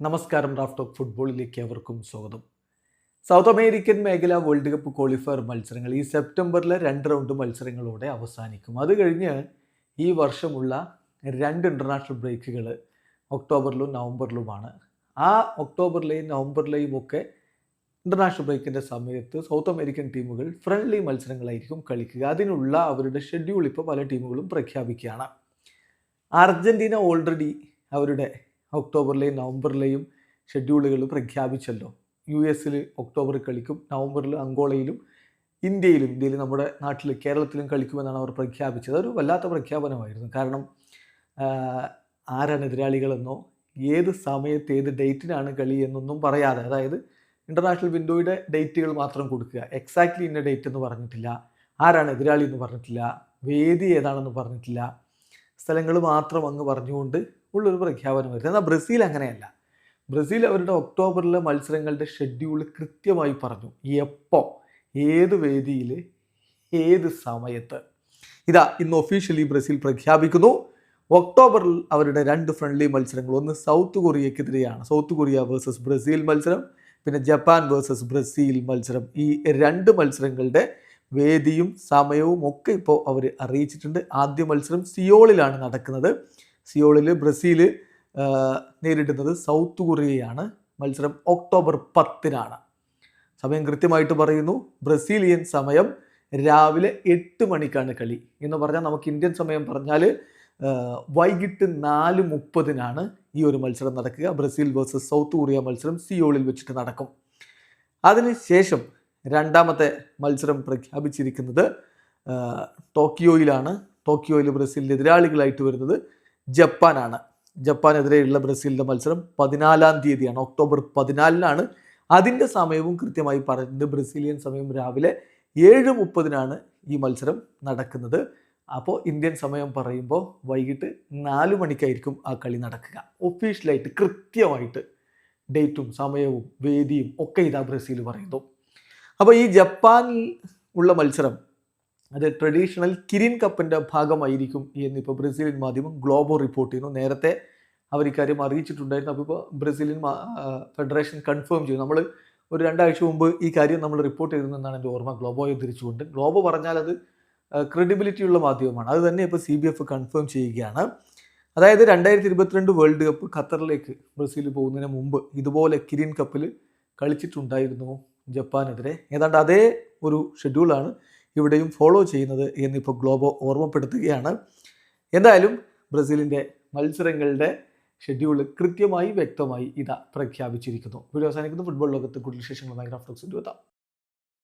നമസ്കാരം Raf talk ഫുട്ബോളിലേക്ക് അവർക്കും സ്വാഗതം. സൗത്ത് അമേരിക്കൻ മേഖല വേൾഡ് കപ്പ് ക്വാളിഫയർ മത്സരങ്ങൾ ഈ സെപ്റ്റംബറിലെ രണ്ട് റൗണ്ട് മത്സരങ്ങളോടെ അവസാനിക്കും. അത് കഴിഞ്ഞ് ഈ വർഷമുള്ള രണ്ട് ഇന്റർനാഷണൽ ബ്രേക്കുകൾ ഒക്ടോബറിലും നവംബറിലുമാണ്. ആ ഒക്ടോബറിലെയും നവംബറിലെയും ഒക്കെ ഇന്റർനാഷണൽ ബ്രേക്കിന്റെ സമയത്ത് സൗത്ത് അമേരിക്കൻ ടീമുകൾ ഫ്രണ്ട്ലി മത്സരങ്ങളായിരിക്കും കളിക്കുക. അതിനുള്ള അവരുടെ ഷെഡ്യൂൾ ഇപ്പോൾ പല ടീമുകളും പ്രഖ്യാപിക്കുകയാണ്. അർജന്റീന ഓൾറെഡി അവരുടെ ഒക്ടോബറിലെയും നവംബറിലെയും ഷെഡ്യൂളുകൾ പ്രഖ്യാപിച്ചല്ലോ. യു എസിൽ ഒക്ടോബറിൽ കളിക്കും നവംബറിൽ അങ്കോളയിലും ഇന്ത്യയിലും ഇന്ത്യയിൽ നമ്മുടെ നാട്ടിൽ കേരളത്തിലും കളിക്കുമെന്നാണ് അവർ പ്രഖ്യാപിച്ചത്. അതൊരു വല്ലാത്ത പ്രഖ്യാപനമായിരുന്നു. കാരണം ആരാണ് എതിരാളികളെന്നോ ഏത് സമയത്ത് ഏത് ഡേറ്റിനാണ് കളി എന്നൊന്നും പറയാതെ അതായത് ഇന്റർനാഷണൽ വിൻഡോയുടെ ഡേറ്റുകൾ മാത്രം കൊടുക്കുക എക്സാക്ട്ലി ഇന്ന ഡേറ്റ് എന്ന് പറഞ്ഞിട്ടില്ല ആരാണ് എതിരാളി എന്ന് പറഞ്ഞിട്ടില്ല വേദി ഏതാണെന്ന് പറഞ്ഞിട്ടില്ല സ്ഥലങ്ങൾ മാത്രം അങ്ങ് പറഞ്ഞുകൊണ്ട് ഉള്ളൊരു വരുന്നത്. എന്നാൽ ബ്രസീൽ അങ്ങനെയല്ല. ബ്രസീൽ അവരുടെ ഒക്ടോബറിലെ മത്സരങ്ങളുടെ ഷെഡ്യൂൾ കൃത്യമായി പറഞ്ഞു. എപ്പോൾ ഏത് വേദിയിൽ ഏത് സമയത്ത്. ഇതാ ഇന്ന് ഒഫീഷ്യലി ബ്രസീൽ പ്രഖ്യാപിക്കുന്നു. ഒക്ടോബറിൽ അവരുടെ രണ്ട് ഫ്രണ്ട്ലി മത്സരങ്ങൾ. ഒന്ന് സൗത്ത് കൊറിയക്കെതിരെയാണ്. സൗത്ത് കൊറിയ വേഴ്സസ് ബ്രസീൽ മത്സരം പിന്നെ ജപ്പാൻ വേഴ്സസ് ബ്രസീൽ മത്സരം. ഈ രണ്ട് മത്സരങ്ങളുടെ വേദിയും സമയവും ഒക്കെ ഇപ്പോൾ അവർ അറിയിച്ചിട്ടുണ്ട്. ആദ്യ മത്സരം സിയോളിലാണ് നടക്കുന്നത്. സിയോളിൽ ബ്രസീൽ നേരിടുന്നത് സൗത്ത് കൊറിയയാണ്. മത്സരം ഒക്ടോബർ പത്തിനാണ്. സമയം കൃത്യമായിട്ട് പറയുന്നു. ബ്രസീലിയൻ സമയം രാവിലെ എട്ട് മണിക്കാണ് കളി. എന്ന് പറഞ്ഞാൽ നമുക്ക് ഇന്ത്യൻ സമയം പറഞ്ഞാൽ വൈകിട്ട് നാല് മുപ്പതിനാണ് ഈ ഒരു മത്സരം നടക്കുക. ബ്രസീൽ വേഴ്സസ് സൗത്ത് കൊറിയ മത്സരം സിയോളിൽ വെച്ചിട്ട് നടക്കും. അതിനുശേഷം രണ്ടാമത്തെ മത്സരം പ്രഖ്യാപിച്ചിരിക്കുന്നത് ടോക്കിയോയിലാണ്. ടോക്കിയോയിൽ ബ്രസീലിന്റെ എതിരാളികളായിട്ട് വരുന്നത് ജപ്പാനാണ്. ജപ്പാനെതിരെയുള്ള ബ്രസീലിന്റെ മത്സരം പതിനാലാം തീയതിയാണ്. ഒക്ടോബർ പതിനാലിനാണ്. അതിന്റെ സമയവും കൃത്യമായി പറഞ്ഞിട്ടുണ്ട് ബ്രസീലിയൻ സമയം രാവിലെ ഏഴ് മുപ്പതിനാണ് ഈ മത്സരം നടക്കുന്നത്. അപ്പോൾ ഇന്ത്യൻ സമയം പറയുമ്പോൾ വൈകിട്ട് നാല് മണിക്കായിരിക്കും ആ കളി നടക്കുക. ഒഫീഷ്യലായിട്ട് കൃത്യമായിട്ട് ഡേറ്റും സമയവും വേദിയും ഒക്കെ ഇതാ ബ്രസീൽ പറയുന്നു. അപ്പോൾ ഈ ജപ്പാനിൽ ഉള്ള മത്സരം അത് ട്രഡീഷണൽ കിരിൻ കപ്പിന്റെ ഭാഗമായിരിക്കും എന്നിപ്പോൾ ബ്രസീലിയൻ മാധ്യമം ഗ്ലോബോ റിപ്പോർട്ട് ചെയ്യുന്നു. നേരത്തെ അവർ ഇക്കാര്യം അറിയിച്ചിട്ടുണ്ടായിരുന്നു. അപ്പോൾ ഇപ്പോൾ ബ്രസീലിയൻ ഫെഡറേഷൻ കൺഫേം ചെയ്തു. നമ്മൾ ഒരു രണ്ടാഴ്ച മുമ്പ് ഈ കാര്യം നമ്മൾ റിപ്പോർട്ട് ചെയ്തിരുന്നെന്നാണ് എന്റെ ഓർമ്മ. ഗ്ലോബോയെ തിരിച്ചുകൊണ്ട് ഗ്ലോബോ പറഞ്ഞാൽ അത് ക്രെഡിബിലിറ്റി ഉള്ള മാധ്യമമാണ്. അത് തന്നെ ഇപ്പോൾ സി ബി എഫ് കൺഫേം ചെയ്യുകയാണ്. അതായത് രണ്ടായിരത്തി ഇരുപത്തിരണ്ട് വേൾഡ് കപ്പ് ഖത്തറിലേക്ക് ബ്രസീൽ പോകുന്നതിന് മുമ്പ് ഇതുപോലെ കിരിൻ കപ്പിൽ കളിച്ചിട്ടുണ്ടായിരുന്നു ജപ്പാനെതിരെ. ഏതാണ്ട് അതേ ഒരു ഷെഡ്യൂളാണ് ഇവിടെയും ഫോളോ ചെയ്യുന്നത് എന്നിപ്പോൾ ഗ്ലോബോ ഓർമ്മപ്പെടുത്തുകയാണ്. എന്തായാലും ബ്രസീലിന്റെ മത്സരങ്ങളുടെ ഷെഡ്യൂൾ കൃത്യമായി വ്യക്തമായി ഇതാ പ്രഖ്യാപിച്ചിരിക്കുന്നു. വീഡിയോ അവസാനിക്കുന്നു. ഫുട്ബോൾ ലോകത്ത് കൂടുതൽ വിശേഷങ്ങളുമായി ഗ്രാഫ്റ്റോക്സിന്റെ